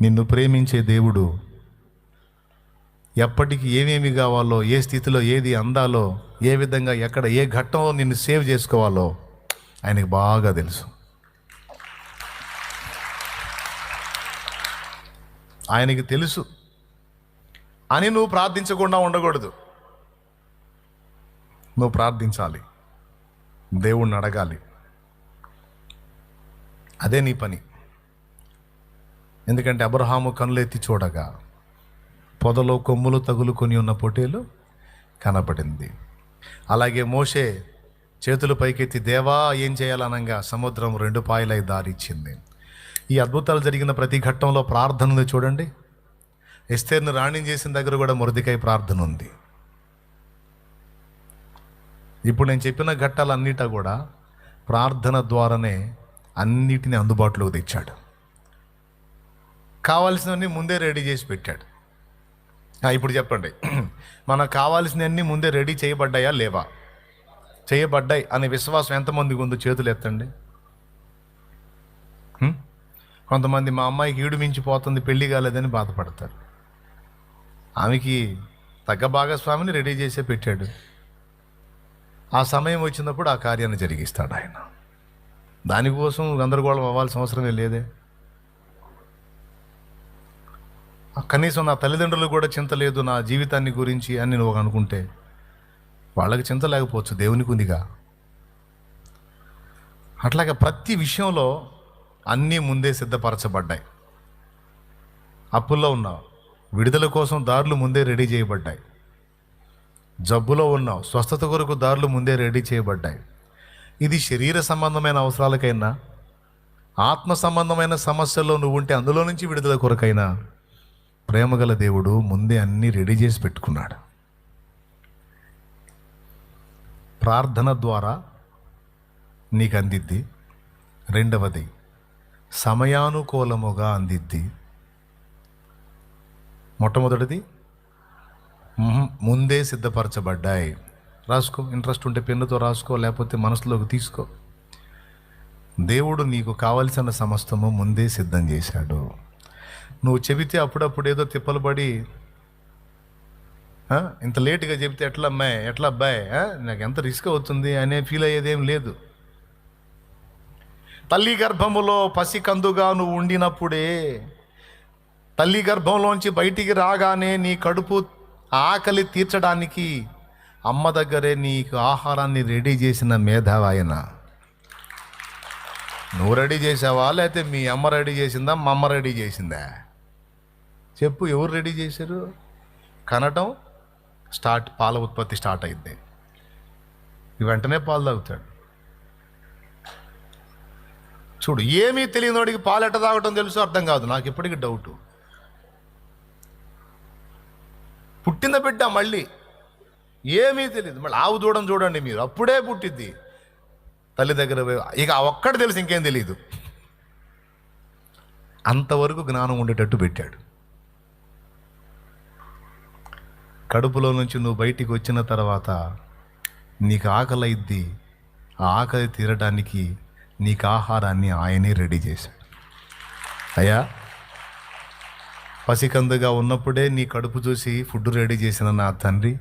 నిన్ను ప్రేమించే దేవుడు ఎప్పటికి ఏమేమి కావాలో ఏ స్థితిలో ఏది అందాలో ఏ విధంగా ఎక్కడ ఏ ఘట్టంలో నిన్ను సేవ్ చేసుకోవాలో ఆయనకి బాగా తెలుసు. ఆయనకి తెలుసు. అని నువ్వు ప్రార్థించకుండా ఉండకూడదు. నువ్వు ప్రార్థించాలి. దేవుణ్ణి అడగాలి. అదే నీ పని. ఎందుకంటే అబ్రహాము కనులెత్తి చూడగా పొదలో కొమ్ములు తగులుకొని ఉన్న పొటేలు కనపడింది. అలాగే మోషే చేతులు పైకెత్తి దేవా ఏం చేయాలనంగా సముద్రం రెండు పాయలై దారిచ్చింది. ఈ అద్భుతాలు జరిగిన ప్రతి ఘట్టంలో ప్రార్థన ఉంది చూడండి. ఎస్తేర్ను రాణి చేసిన దగ్గర కూడా మురదికాయ ప్రార్థన ఉంది. ఇప్పుడు నేను చెప్పిన ఘట్టాలన్నిటా కూడా ప్రార్థన ద్వారానే అన్నిటిని అందుబాటులోకి తెచ్చాడు. కావాల్సినవన్నీ ముందే రెడీ చేసి పెట్టాడు. ఇప్పుడు చెప్పండి. మనకు కావాల్సినవన్నీ ముందే రెడీ చేయబడ్డాయా లేవా? చేయబడ్డాయి అనే విశ్వాసం ఎంతమందికి ఉందో చేతులు ఎత్తండి. కొంతమంది మా అమ్మాయికి ఈడు మించిపోతుంది పెళ్ళి కాలేదని బాధపడతారు. ఆమెకి తగ్గ భాగస్వామిని రెడీ చేసే పెట్టాడు. ఆ సమయం వచ్చినప్పుడు ఆ కార్యాన్ని జరిగిస్తాడు ఆయన. దానికోసం గందరగోళం అవ్వాల్సిన అవసరమే లేదే ఆ కనీసం నా తల్లిదండ్రులు కూడా చింత లేదు నా జీవితాన్ని గురించి అని నువ్వు అనుకుంటే వాళ్ళకి చింత లేకపోవచ్చు దేవునికి ఉందిగా. అట్లాగే ప్రతి విషయంలో అన్నీ ముందే సిద్ధపరచబడ్డాయి. అప్పుల్లో ఉన్నావు విడుదల కోసం దారులు ముందే రెడీ చేయబడ్డాయి. జబ్బులో ఉన్నావు స్వస్థత కొరకు దారులు ముందే రెడీ చేయబడ్డాయి. ఇది శరీర సంబంధమైన అవసరాలకైనా ఆత్మ సంబంధమైన సమస్యల్లో నువ్వు ఉంటే అందులో నుంచి విడుదల కొరకైనా ప్రేమగల దేవుడు ముందే అన్నీ రెడీ చేసి పెట్టుకున్నాడు. ప్రార్థన ద్వారా నీకు అందిద్ది. రెండవది సమయానుకూలముగా అందిద్ది. మొట్టమొదటిది ముందే సిద్ధపరచబడ్డాయి. రాసుకో ఇంట్రెస్ట్ ఉంటే పెన్నుతో రాసుకో లేకపోతే మనసులోకి తీసుకో. దేవుడు నీకు కావలసిన సమస్తము ముందే సిద్ధం చేశాడు. నువ్వు చెబితే అప్పుడప్పుడు ఏదో తిప్పలు పడి ఇంత లేటుగా చెబితే ఎట్లా అమ్మాయి ఎట్లా అబ్బాయి నాకు ఎంత రిస్క్ అవుతుంది అనే ఫీల్ అయ్యేదేం లేదు. తల్లి గర్భములో పసికందుగా నువ్వు ఉండినప్పుడే తల్లి గర్భంలోంచి బయటికి రాగానే నీ కడుపు ఆకలి తీర్చడానికి అమ్మ దగ్గరే నీకు ఆహారాన్ని రెడీ చేసిన మేధావాయన నువ్వు రెడీ చేసావా? లేకపోతే మీ అమ్మ రెడీ చేసిందా? మా అమ్మ రెడీ చేసిందా? చెప్పు ఎవరు రెడీ చేశారు? కనటం స్టార్ట్ పాల ఉత్పత్తి స్టార్ట్ అయింది. వెంటనే పాలు తాగుతాడు. చూడు ఏమీ వాడికి పాలు ఎట్ట తాగటం తెలుసు అర్థం కాదు. నాకు ఇప్పటికీ డౌటు. పుట్టిన బిడ్డ మళ్ళీ? ఏమీ తెలియదు. మళ్ళీ ఆవు దూడం చూడండి మీరు. అప్పుడే పుట్టిద్ది. తల్లి దగ్గర పోయి ఇక ఒక్కటి తెలుసు ఇంకేం తెలియదు అంతవరకు జ్ఞానం ఉండేటట్టు పెట్టాడు. కడుపులో నుంచి నువ్వు బయటికి వచ్చిన తర్వాత నీకు ఆకలి అయిద్ది ఆ ఆకలి తీరడానికి నీకు ఆహారాన్ని ఆయనే రెడీ చేశాడు. అయ్యా పసికందుగా ఉన్నప్పుడే నీ కడుపు చూసి ఫుడ్ రెడీ చేసిన నా తండ్రి.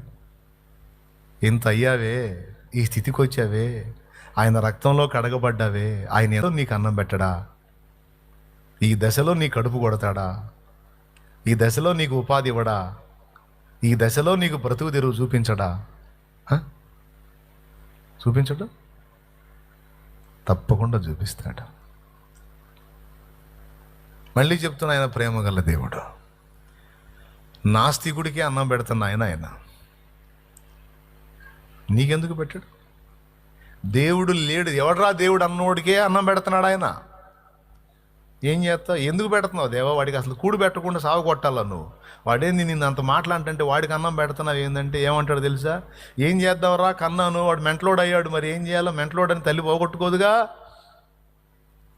ఇంత అయ్యావే ఈ స్థితికి వచ్చావే ఆయన రక్తంలో కడగబడ్డావే ఆయన ఏదో నీకు అన్నం పెట్టడా? ఈ దశలో నీ కడుపు కొడతాడా? ఈ దశలో నీకు ఉపాధి ఇవ్వడా? ఈ దశలో నీకు బ్రతుకు తెరువు చూపించడా? చూపించడు? తప్పకుండా చూపిస్తాడు. మళ్ళీ చెప్తున్న ఆయన ప్రేమ గల దేవుడు. నాస్తికుడికి అన్నం పెడుతున్న ఆయన ఆయన. నీకెందుకు పెట్టాడు? దేవుడు లేడు. ఎవడరా దేవుడు అన్నోడికే అన్నం పెడుతున్నాడు ఆయన? ఏం చేస్తావు? ఎందుకు పెడుతున్నావు? దేవా వాడికి అసలు కూడు పెట్టకుండా సాగు కొట్టాలా నువ్వు? వాడేంది నిన్ను అంత మాట్లాడంటే వాడికి అన్నం పెడుతున్నావు ఏంటంటే ఏమంటాడు తెలుసా? ఏం చేద్దాంరా కన్నాను వాడు మెంటలోడ్ అయ్యాడు మరి ఏం చేయాలో మెంటలోడ్ అని తల్లి పోగొట్టుకోదుగా?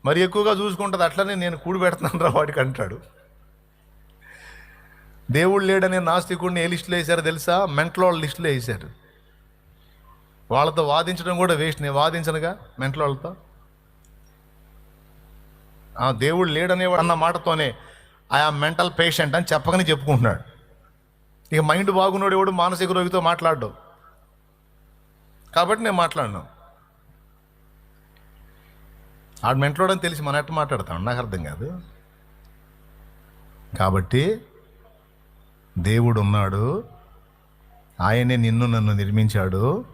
మరి ఎక్కువగా చూసుకుంటుంది అట్లనే నేను కూడు పెడుతున్నాను రా వాడికి అంటాడు. దేవుడు లేడనే నాస్తికుడిని ఏ లిస్టులో వేశారు తెలుసా? మెంటలోళ్ళ లిస్టులో వేశారు. వాళ్ళతో వాదించడం కూడా వేస్ట్ నేను వాదించనుగా మెంటలోళ్ళతో వాళ్ళతో దేవుడు లేడనేవాడు అన్న మాటతోనే ఆ మెంటల్ పేషెంట్ అని చెప్పకనే చెప్పుకుంటున్నాడు. ఇక మైండ్ బాగున్నాడు ఎవడు? మానసిక రోగితో మాట్లాడు కాబట్టి నేను మాట్లాడను. ఆడు మెంట్లోడని తెలిసి మన ఎట్ట మాట్లాడతాను నాకు అర్థం కాదు. కాబట్టి దేవుడు ఉన్నాడు. ఆయనే నిన్ను నన్ను నిర్మించాడు.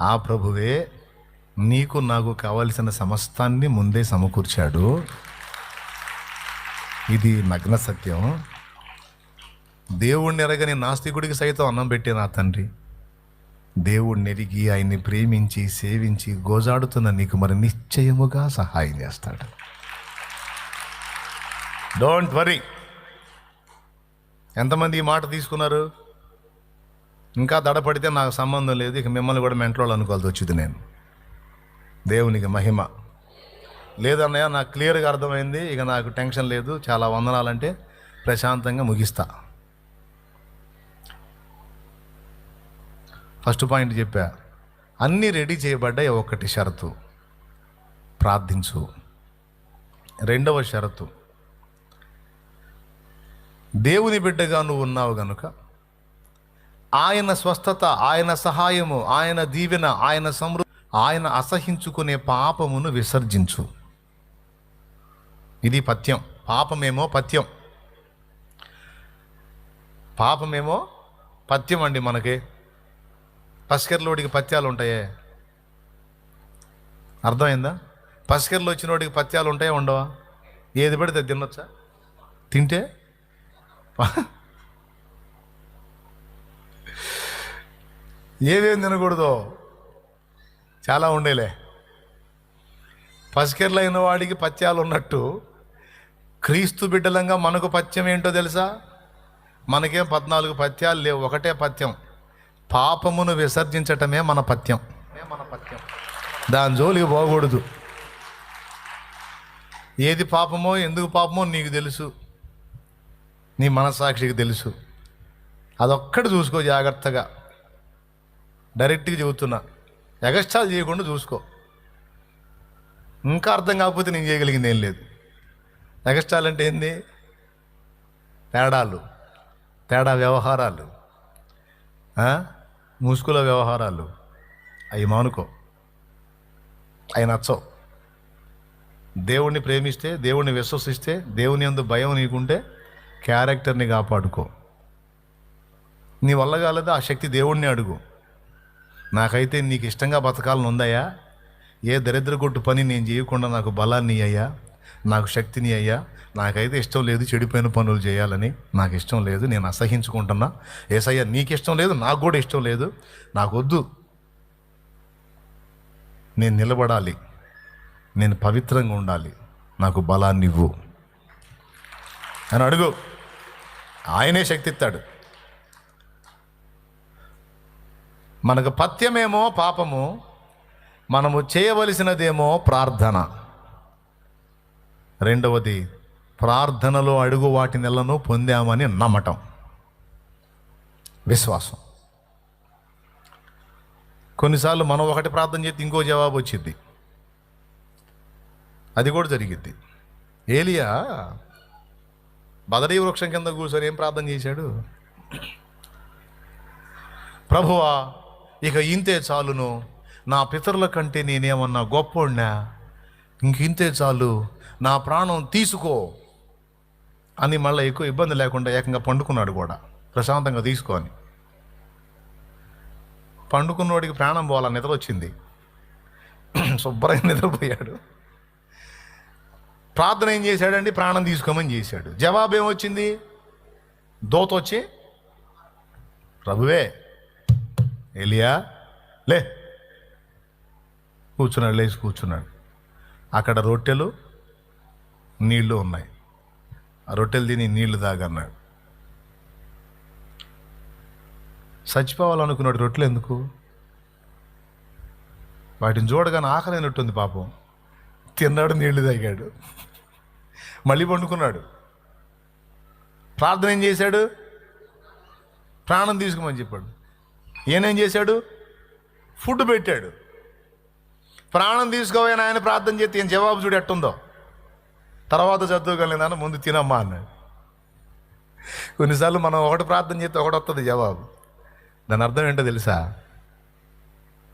ఆ ప్రభువే నీకు నాకు కావలసిన సమస్తాన్ని ముందే సమకూర్చాడు. ఇది నగ్న సత్యం. దేవుణ్ణి ఎరగని నాస్తికుడికి సైతం అన్నం పెట్టే నా తండ్రి. దేవుణ్ణి ఎరిగి ఆయన్ని ప్రేమించి సేవించి గోజాడుతున్న నీకు మరి నిశ్చయముగా సహాయం చేస్తాడు. డోంట్ వరీ ఎంతమంది ఈ మాట తీసుకున్నారు? ఇంకా దడపడితే నాకు సంబంధం లేదు ఇక మిమ్మల్ని కూడా మెంట్లో అనుకోవాల్సి వచ్చింది నేను. దేవునికి మహిమ. లేదన్నయ్య నాకు క్లియర్గా అర్థమైంది. ఇక నాకు టెన్షన్ లేదు. చాలా వందనాలంటే ప్రశాంతంగా ముగిస్తా. ఫస్ట్ పాయింట్ చెప్పా. అన్నీ రెడీ చేయబడ్డాయి ఒకటి షరతు? ప్రార్థించు. రెండవ షరతు. దేవుని బిడ్డగా నువ్వు ఉన్నావు గనుక ఆయన స్వస్థత ఆయన సహాయము ఆయన దీవెన ఆయన సమృద్ధి ఆయన అసహించుకునే పాపమును విసర్జించు. ఇది పథ్యం. పాపమేమో పథ్యం. పాపమేమో పథ్యం అండి మనకి. పసికెర్లోడికి పత్యాలు ఉంటాయే. అర్థమైందా? పసికెర్లు వచ్చినోడికి పత్యాలు ఉంటాయా ఉండవా? ఏది పెడితే అది తినొచ్చా? తింటే? ఏవేం తినకూడదు? చాలా ఉండేలే. పసికెర్లైన వాడికి పత్యాలు ఉన్నట్టు క్రీస్తు బిడ్డలంగా మనకు పత్యం ఏంటో తెలుసా? మనకేం పద్నాలుగు పత్యాలు లేవు ఒకటే పత్యం. పాపమును విసర్జించటమే మన పత్యం. మన పత్యం దాని జోలికి పోకూడదు. ఏది పాపమో ఎందుకు పాపమో నీకు తెలుసు. నీ మనసాక్షికి తెలుసు. అదొక్కటి చూసుకో జాగ్రత్తగా. డైరెక్ట్గా చెబుతున్నా. ఎగస్ట్రాలు చేయకుండా చూసుకో. ఇంకా అర్థం కాకపోతే నేను చేయగలిగింది ఏం లేదు. ఎగస్ట్రాలు అంటే ఏంది? తేడాలు తేడా వ్యవహారాలు మూసుకుల వ్యవహారాలు. అవి మానుకో. అవి నచ్చవు. దేవుణ్ణి ప్రేమిస్తే దేవుణ్ణి విశ్వసిస్తే దేవుని ఎందు భయం నీకుంటే క్యారెక్టర్ని కాపాడుకో. నీ వల్ల కాలేదా? ఆ శక్తి దేవుణ్ణి అడుగు. నాకైతే నీకు ఇష్టంగా బతకాలని ఉందయ్యా ఏ దరిద్ర కొట్టు పని నేను చేయకుండా నాకు బలాన్ని అయ్యా నాకు శక్తిని అయ్యా నాకైతే ఇష్టం లేదు చెడిపోయిన పనులు చేయాలని. నాకు ఇష్టం లేదు నేను అసహించుకుంటున్నా. ఏసయ్యా నీకు ఇష్టం లేదు నాకు కూడా ఇష్టం లేదు. నాకు వద్దు నేను నిలబడాలి. నేను పవిత్రంగా ఉండాలి. నాకు బలాన్ని ఇవ్వు. అని అడుగు. ఆయనే శక్తి ఇస్తాడు మనకు పథ్యమేమో పాపము మనము చేయవలసినదేమో ప్రార్థన. రెండవది ప్రార్థనలో అడుగు వాటి నెలను పొందామని నమ్మటం. విశ్వాసం. కొన్నిసార్లు మనం ఒకటి ప్రార్థన చేస్తే ఇంకో జవాబు వచ్చింది అది కూడా జరిగిద్ది. ఏలియా బదరీ వృక్షం కింద కూర్చొని ఏం ప్రార్థన చేశాడు? ప్రభువా ఇక ఇంతే చాలును. నా పితరుల కంటే నేనేమన్నా గొప్పోడినా? ఇంక ఇంతే చాలు. నా ప్రాణం తీసుకో అని మళ్ళీ ఎక్కువ ఇబ్బంది లేకుండా ఏకంగా పండుకున్నాడు కూడా. ప్రశాంతంగా తీసుకొని పండుకున్నవాడికి ప్రాణం పోవాల నిద్ర వచ్చింది శుభ్రంగా నిద్రపోయాడు. ప్రార్థన ఏం చేశాడండి? ప్రాణం తీసుకోమని చేశాడు. జవాబు ఏమొచ్చింది దోత వచ్చి ప్రభువే ఎలియా? లే. కూర్చున్నాడు లేచి కూర్చున్నాడు. అక్కడ రొట్టెలు నీళ్ళు ఉన్నాయి. ఆ రొట్టెలు తిని నీళ్ళు తాగన్నాడు. చచ్చిపోవాలనుకున్నాడు రొట్టెలు ఎందుకు? వాటిని చూడగానే ఆకలినట్టుంది పాపం. తిన్నాడు నీళ్ళు తాగాడు. మళ్ళీ పండుకున్నాడు ప్రార్థన ఏం చేశాడు? ప్రాణం తీసుకోమని చెప్పాడు. ఈయనేం చేశాడు? ఫుడ్ పెట్టాడు. ప్రాణం తీసుకోవని ఆయన ప్రార్థన చేస్తే ఈయన జవాబు చూడు ఎట్టుందో. తర్వాత చదువుకోలేదని ముందు తినమ్మా అన్నాడు. కొన్నిసార్లు మనం ఒకటి ప్రార్థన చేస్తే ఒకటి వస్తుంది జవాబు. దాని అర్థం ఏంటో తెలుసా?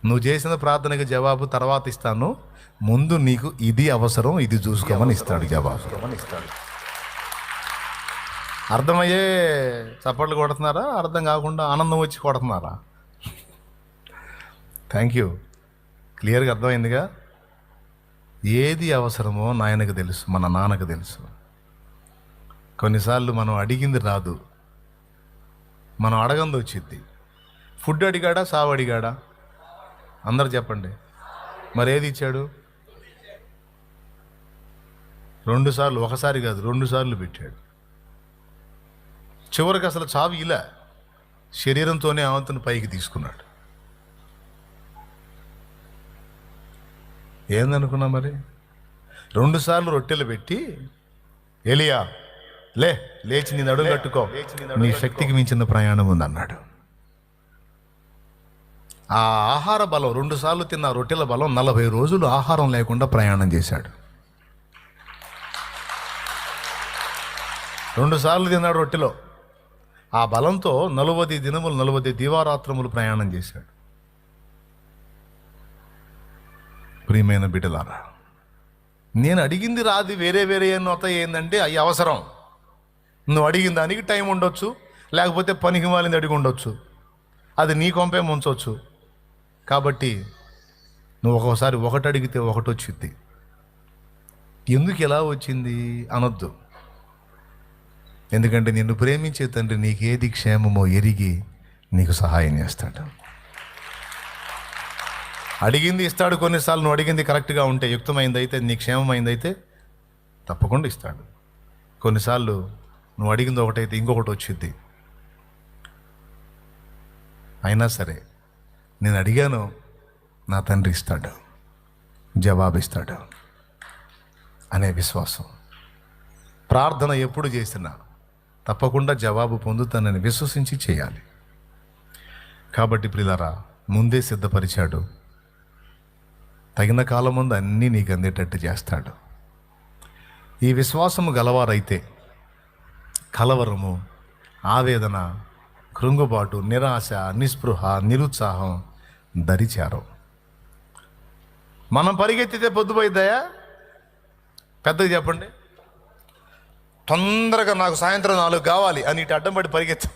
నువ్వు చేసిన ప్రార్థనకి జవాబు తర్వాత ఇస్తాను. ముందు నీకు ఇది అవసరం ఇది చూసుకోమని ఇస్తాడు జవాబు. ఇస్తాడు అర్థమయ్యే చప్పట్లు కొడుతున్నారా? అర్థం కాకుండా ఆనందం వచ్చి కొడుతున్నారా? థ్యాంక్ యూ క్లియర్గా అర్థమైందిగా? ఏది అవసరమో నాయనకు తెలుసు మన నాన్నకు తెలుసు. కొన్నిసార్లు మనం అడిగింది రాదు. మనం అడగంది వచ్చింది ఫుడ్ అడిగాడా సావు అడిగాడా? అందరు చెప్పండి. మరి ఏది ఇచ్చాడు? రెండు సార్లు ఒకసారి కాదు రెండు సార్లు పెట్టాడు. చివరికి అసలు చావు ఇలా. శరీరంతోనే ఆవంతుని పైకి తీసుకున్నాడు. ఏందనుకున్నా మరి? రెండు సార్లు రొట్టెలు పెట్టి ఎలియా లే లేచి నీ నడుము కట్టుకో. నీ శక్తికి మించిన ప్రయాణం ఉందన్నాడు. ఆ ఆహార బలం రెండు సార్లు తిన్న రొట్టెల బలం నలభై రోజులు ఆహారం లేకుండా ప్రయాణం చేశాడు. రెండు సార్లు తిన్నాడు రొట్టెలో. ఆ బలంతో నలువది దినములు నలువది దివారాత్రములు ప్రయాణం చేశాడు. ప్రియమైన బిడ్డలారా నేను అడిగింది రాది వేరే వేరే ఎన్నోత ఏంటంటే అవి అవసరం. నువ్వు అడిగిన దానికి టైం ఉండొచ్చు లేకపోతే పనికి మాలింది అడిగి ఉండొచ్చు. అది నీ కొంపే ముంచవచ్చు కాబట్టి నువ్వు ఒక్కోసారి ఒకటి అడిగితే ఒకటి వచ్చింది ఎందుకు ఎలా వచ్చింది? అనొద్దు. ఎందుకంటే నిన్ను ప్రేమించే తండ్రి నీకేది క్షేమమో ఎరిగి నీకు సహాయం చేస్తాడు. అడిగింది ఇస్తాడు కొన్నిసార్లు నువ్వు అడిగింది కరెక్ట్గా ఉంటే యుక్తమైంది అయితే నీ క్షేమమైంది అయితే తప్పకుండా ఇస్తాడు. కొన్నిసార్లు నువ్వు అడిగింది ఒకటైతే ఇంకొకటి వచ్చింది అయినా సరే నేను అడిగాను నా తండ్రి ఇస్తాడు జవాబిస్తాడు అనే విశ్వాసం. ప్రార్థన ఎప్పుడు చేసినా తప్పకుండా జవాబు పొందుతానని విశ్వసించి చేయాలి. కాబట్టి ప్రిలరా ముందే సిద్ధపరిచాడు తగిన కాలం ముందు అన్నీ నీకు అందేటట్టు చేస్తాడు. ఈ విశ్వాసము గలవారైతే కలవరము ఆవేదన కృంగుబాటు నిరాశ నిస్పృహ నిరుత్సాహం దరిచారు మనం పరిగెత్తితే పొద్దుపోయిద్దాయా? పెద్దగా చెప్పండి. తొందరగా నాకు సాయంత్రం నాలుగు కావాలి అని ఇటు అడ్డం పడి పరిగెత్తా.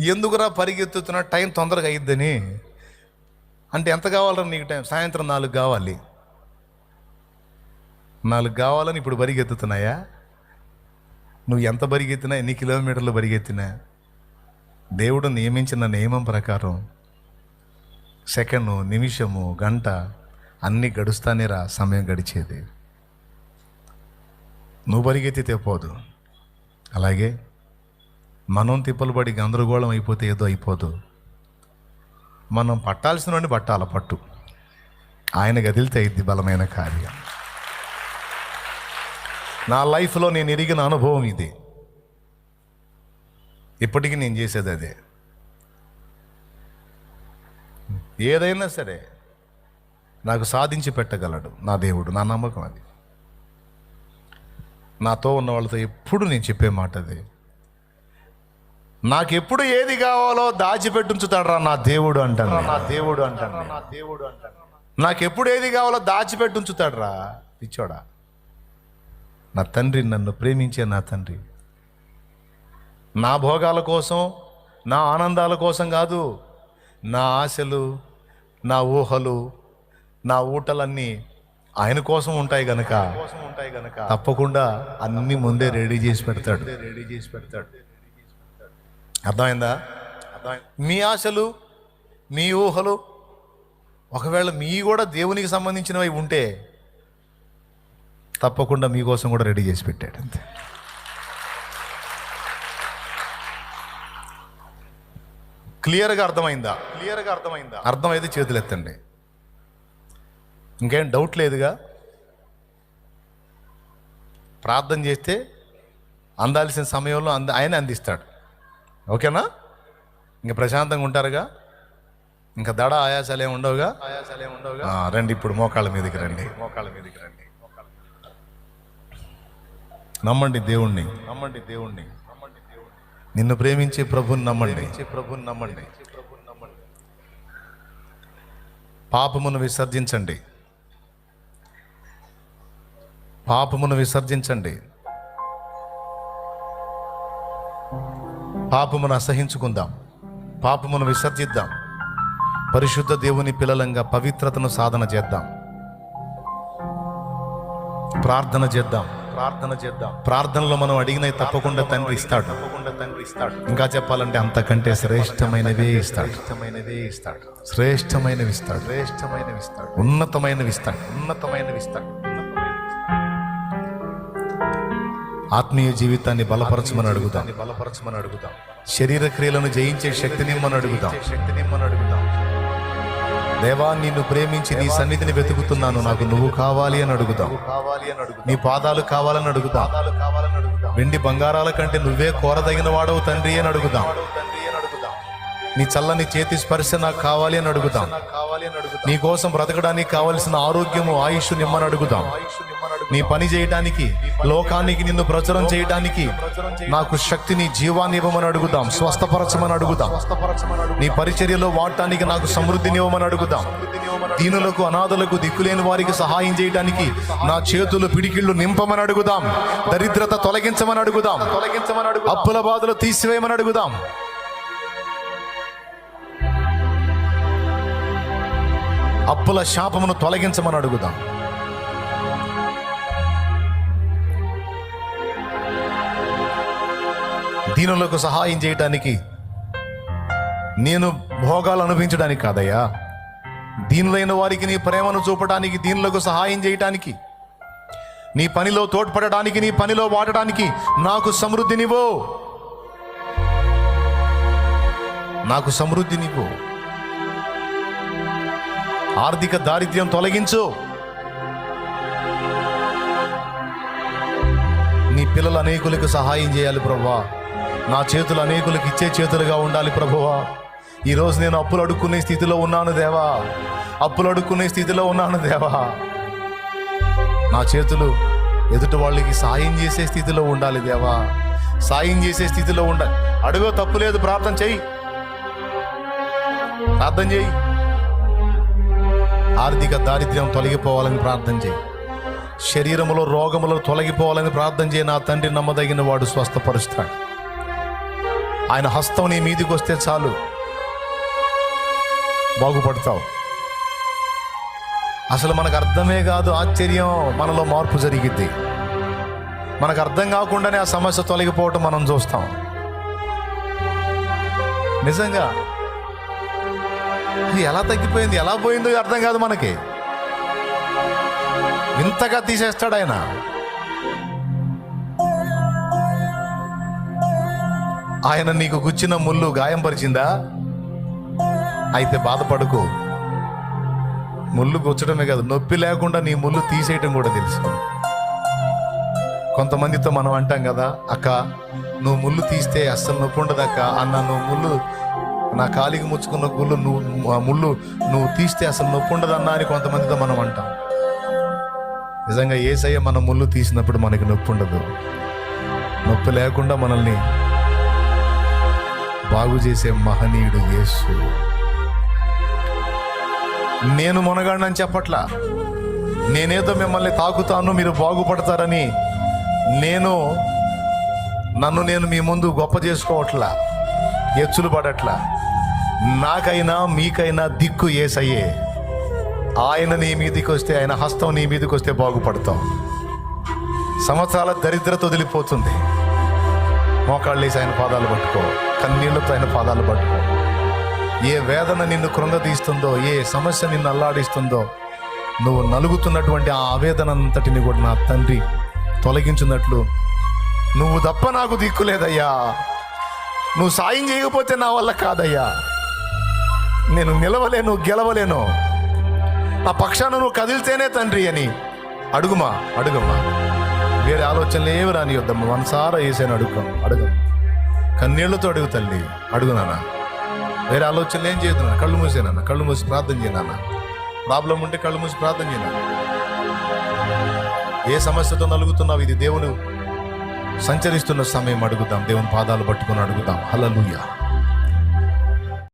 ఎందుకురా పరిగెత్తుతున్నా? టైం తొందరగా అయ్యిద్దని అంటే ఎంత కావాలరా నీకు టైం? సాయంత్రం నాలుగు కావాలి. నాలుగు కావాలని ఇప్పుడు పరిగెత్తుతున్నాయా నువ్వు ఎంత పరిగెత్తినా ఎన్ని కిలోమీటర్లు పరిగెత్తినా దేవుడు నియమించిన నియమం ప్రకారం సెకండు నిమిషము గంట అన్నీ గడుస్తానే రా సమయం గడిచేది. నువ్వు పరిగెత్తితే పోదు. అలాగే మనం తిప్పలు పడి గందరగోళం అయిపోతే ఏదో అయిపోదు. మనం పట్టాల్సిన పట్టాల పట్టు. ఆయన గదిలితే ఇది బలమైన కార్యం. నా లైఫ్లో నేను ఎరిగిన అనుభవం ఇది. ఇప్పటికీ నేను చేసేది అదే. ఏదైనా సరే నాకు సాధించి పెట్టగలడు నా దేవుడు నా నమ్మకం అది. నాతో ఉన్న వాళ్ళతో ఎప్పుడు నేను చెప్పే మాట అది. నాకెప్పుడు ఏది కావాలో దాచిపెట్టుంచుతాడు రా నా దేవుడు అంటాను నా దేవుడు అంటాను నా దేవుడు అంటాను నాకెప్పుడు ఏది కావాలో దాచిపెట్టుంచుతాడు రా పిచ్చోడా. నా తండ్రి నన్ను ప్రేమించే నా తండ్రి. నా భోగాల కోసం నా ఆనందాల కోసం కాదు నా ఆశలు నా ఊహలు నా ఊటలన్నీ ఆయన కోసం ఉంటాయి గనక ఉంటాయి గనక తప్పకుండా అన్ని ముందే రెడీ చేసి పెడతాడు. రెడీ చేసి పెడతాడు. అర్థమైందా? మీ ఆశలు మీ ఊహలు ఒకవేళ మీ కూడా దేవునికి సంబంధించినవి ఉంటే తప్పకుండా మీకోసం కూడా రెడీ చేసి పెట్టాడు అంతే. క్లియర్గా అర్థమైందా? క్లియర్గా అర్థమైందా? అర్థమైతే చేతులు ఎత్తండి ఇంకేం డౌట్ లేదుగా? ప్రార్థన చేస్తే అందాల్సిన సమయంలో అంద ఆయన అందిస్తాడు. ఓకేనా? ఇంకా ప్రశాంతంగా ఉంటారుగా? ఇంకా దడ ఆయాసాలు ఏమి ఉండవుగా? ఆయాసాలు ఏమి ఉండవుగా రండి ఇప్పుడు మోకాళ్ళ మీదకి రండి. మోకాళ్ళ మీదకి రండి నమ్మండి దేవుణ్ణి. నమ్మండి దేవుణ్ణి నిన్ను ప్రేమించే ప్రభుని నమ్మండి ప్రభుని నమ్మండి. పాపమును విసర్జించండి. పాపమును విసర్జించండి. పాపమును అసహించుకుందాం. పాపమును విసర్జిద్దాం. పరిశుద్ధ దేవుని పిల్లలంగా పవిత్రతను సాధన చేద్దాం. ప్రార్థన చేద్దాం. ప్రార్థన చేద్దాం. ప్రార్థనలో మనం అడిగినవి తప్పకుండా తండ్రి ఇస్తాడు. తప్పకుండా తండ్రి ఇస్తాడు. ఇంకా చెప్పాలంటే అంతకంటే శ్రేష్టమైనవే ఇస్తాడు. ఇష్టమైనవే ఇస్తాడు. శ్రేష్టమైనవి ఇస్తాడు. శ్రేష్టమైనవి ఇస్తాడు. ఉన్నతమైనవి ఇస్తాడు. ఉన్నతమైనవి ఇస్తాడు. ఆత్మీయ జీవితాన్ని బలపరచమని అడుగుదాం. బలపరచమని అడుగుదాం శరీర క్రియలను జయించే శక్తిని మనం అడుగుదాం. శక్తిని మనం అడుగుదాం దేవా నిన్ను ప్రేమించి నీ సన్నిధిని వెతుకుతున్నాను. నాకు నువ్వు కావాలి అని అడుగుదాం. కావాలి అని అడుగు నీ పాదాలు కావాలని అడుగుతా కావాలని అడుగుదాం. వెండి బంగారాల కంటే నువ్వే కోరదగిన వాడవు తండ్రి అని అడుగుదాం. నీ చల్లని చేతి స్పర్శ నాకు కావాలి అని అడుగుదాం. కావాలి అని నీ కోసం బ్రతకడానికి కావలసిన ఆరోగ్యము ఆయుష్ నిమ్మని అడుగుతాం నీ పని చేయడానికి లోకానికి నిన్ను ప్రచురం చేయడానికి నాకు శక్తిని జీవాన్ని ఇవ్వమని అడుగుదాం స్వస్థపరచమని అడుగుదాం. నీ పరిచర్యలో వాడటానికి నాకు సమృద్ధిని ఇవ్వమని అడుగుదాం. దీనులకు అనాథలకు దిక్కులేని వారికి సహాయం చేయడానికి నా చేతులు పిడికిళ్ళు నింపమని అడుగుదాం. దరిద్రత తొలగించమని అడుగుదాం. తొలగించమని అడుగు అప్పుల బాధలు తీసివేయమని అడుగుదాం. అప్పుల శాపమును తొలగించమని అడుగుదాం. దీనులకు సహాయం చేయటానికి నేను భోగాలు అనుభవించడానికి కాదయ్యా. దీనులైన వారికి నీ ప్రేమను చూపడానికి దీనులకు సహాయం చేయటానికి నీ పనిలో తోడ్పడడానికి నీ పనిలో వాడటానికి నాకు సమృద్ధినివో నాకు సమృద్ధినివ్వు ఆర్థిక దారిద్ర్యం తొలగించు. నీ పిల్లలు అనేకులకు సహాయం చేయాలి ప్రభా. నా చేతులు అనేకులకు ఇచ్చే చేతులుగా ఉండాలి ప్రభువా. ఈరోజు నేను అప్పులు అడుక్కునే స్థితిలో ఉన్నాను దేవా. అప్పులు అడుక్కునే స్థితిలో ఉన్నాను దేవా. నా చేతులు ఎదుటి వాళ్ళకి సాయం చేసే స్థితిలో ఉండాలి దేవా. సాయం చేసే స్థితిలో ఉండాలి అడుగో తప్పు లేదు ప్రార్థన చెయ్యి ప్రార్థన చెయ్యి ఆర్థిక దారిద్ర్యం తొలగిపోవాలని ప్రార్థన చేయి. శరీరములో రోగములు తొలగిపోవాలని ప్రార్థన చేయి. నా తండ్రి నమ్మదగిన వాడు స్వస్థపరుస్తాడు. ఆయన హస్తం నీ మీదికి వస్తే చాలు. బాగుపడతావు. అసలు మనకు అర్థమే కాదు ఆశ్చర్యం మనలో మార్పు జరిగిద్ది. మనకు అర్థం కాకుండానే ఆ సమస్య తొలగిపోవటం మనం చూస్తాం. నిజంగా? ఇది ఎలా తగ్గిపోయింది? ఎలా పోయిందో అర్థం కాదు మనకి. ఇంతగా తీసేస్తాడు ఆయన. ఆయన నీకు గుచ్చిన ముళ్ళు గాయం పరిచిందా అయితే బాధపడుకో. ముళ్ళు గుచ్చడమే కాదు నొప్పి లేకుండా నీ ముళ్ళు తీసేయటం కూడా తెలుసు. కొంతమందితో మనం అంటాం కదా అక్క నువ్వు ముళ్ళు తీస్తే అస్సలు నొప్పి ఉండదు అక్క. అన్న నువ్వు ముళ్ళు నా కాలికి ముచ్చుకున్న గుళ్ళు నువ్వు ఆ ముళ్ళు నువ్వు తీస్తే అసలు నొప్పి ఉండదన్నా అని కొంతమందితో మనం అంటాం. నిజంగా ఏసయ్య మన ముళ్ళు తీసినప్పుడు మనకి నొప్పి ఉండదు. నొప్పి లేకుండా మనల్ని బాగు చేసే మహనీయుడు యేసు. నేను మునగాడినని చెప్పట్లా. నేనేదో మిమ్మల్ని తాకుతాను మీరు బాగుపడతారని నేను నన్ను నేను మీ ముందు గొప్ప చేసుకోవట్లా ఎచ్చులు పడట్లా. నాకైనా మీకైనా దిక్కు ఏసయ్యే. ఆయన నీ మీదకి వస్తే ఆయన హస్తం నీ మీదకి వస్తే బాగుపడతాం. సంవత్సరాల దరిద్రత వదిలిపోతుంది. మోకాళ్ళేసి ఆయన పాదాలు పట్టుకో. కన్నీళ్ళతో ఆయన పాదాలు పట్టుకో. ఏ వేదన నిన్ను కృంగతీస్తుందో ఏ సమస్య నిన్ను అల్లాడిస్తుందో నువ్వు నలుగుతున్నటువంటి ఆ ఆవేదన అంతటిని కూడా నా తండ్రి తొలగించినట్లు నువ్వు తప్ప నాకు దిక్కులేదయ్యా నువ్వు సాయం చేయకపోతే నా వల్ల కాదయ్యా. నేను నిలవలేను గెలవలేను. ఆ పక్షాన నువ్వు కదిలితేనే తండ్రి అని. అడుగుమా అడుగమ్మా. వేరే ఆలోచనలు ఏమి రాని వద్దమ్మా మనసారా వేసాను అడుగు అడుగు కన్నీళ్ళతో అడుగు తల్లి. అడుగు నాన్న. వేరే ఆలోచనలు ఏం చేయదు నాన్న. కళ్ళు మూసేనా కళ్ళు మూసి ప్రార్థన చేయనన్న ప్రాబ్లం ఉంటే కళ్ళు మూసి ప్రార్థన చేయనా ఏ సమస్యతో నలుగుతున్నావు? ఇది దేవుని సంచరిస్తున్న సమయం. అడుగుదాం. దేవుని పాదాలు పట్టుకొని అడుగుదాం. హల్లెలూయా.